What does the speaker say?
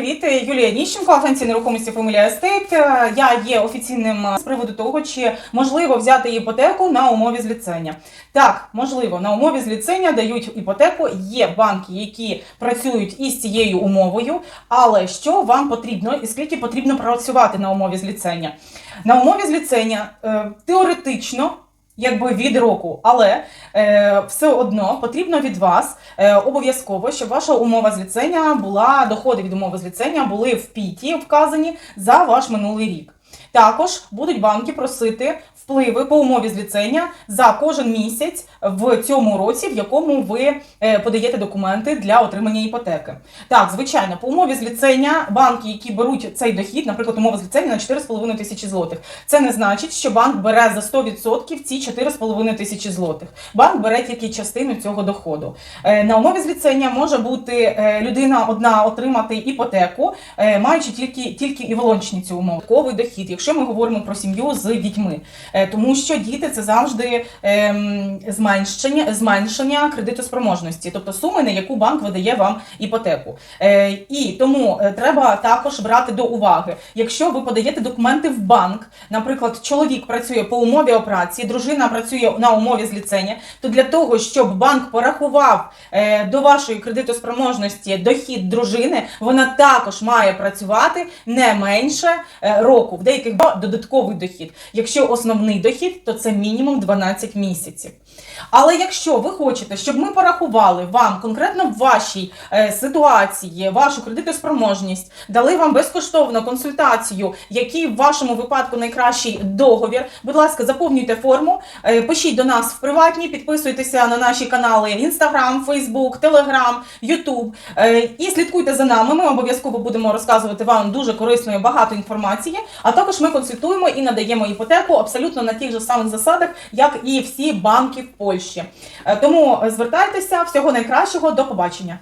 привіт! Юлія Ніщенко, агенція нерухомості Фамілія Естейт. Е, Я є офіційним е, з приводу того, чи можливо взяти іпотеку на умові зліцення. Так, можливо, на умові зліцення дають іпотеку. Є банки, які працюють із цією умовою, але що вам потрібно і скільки потрібно працювати на умові зліцення? На умові зліцення е, теоретично. Якби від року, але е, все одно потрібно від вас е, обов'язково, щоб ваша умова зліцення була, доходи від умови зліцення були в піті вказані за ваш минулий рік. Також будуть банки просити впливи по умові зліцення за кожен місяць в цьому році, в якому ви е, подаєте документи для отримання іпотеки. Так, звичайно, по умові зліцення банки, які беруть цей дохід, наприклад, умова зліцення на 4,5 тисячі злотих. Це не значить, що банк бере за 100% ці 4,5 тисячі злотих. Банк бере тільки частину цього доходу. Е, На умові зліцення може бути е, людина одна отримати іпотеку, маючи тільки, тільки і волончні цю. Таковий дохід, якщо ми говоримо про сім'ю з дітьми. Е, Тому що діти це завжди ем, зменшення, зменшення кредитоспроможності, тобто суми, на яку банк видає вам іпотеку. Е, І тому е, треба також брати до уваги, якщо ви подаєте документи в банк, наприклад, чоловік працює по умові операції, дружина працює на умові зліцення, то для того, щоб банк порахував до вашої кредитоспроможності дохід дружини, вона також має працювати не менше року. В деяких ба- додатковий дохід. Якщо основний дохід, то це мінімум 12 місяців. Але якщо ви хочете, щоб ми порахували вам конкретно в вашій е, ситуації, вашу кредитоспроможність, дали вам безкоштовно консультацію, який в вашому випадку найкращий договір, будь ласка, заповнюйте форму, е, пишіть до нас в приватні, підписуйтеся на наші канали Instagram, Facebook, Telegram, YouTube е, і слідкуйте за нами. Ми обов'язково будемо розказувати вам дуже корисно і багато інформації. А також ми консультуємо і надаємо іпотеку абсолютно на тих же самих засадах, як і всі банки в Польщі. Е, Тому звертайтеся, всього найкращого, до побачення.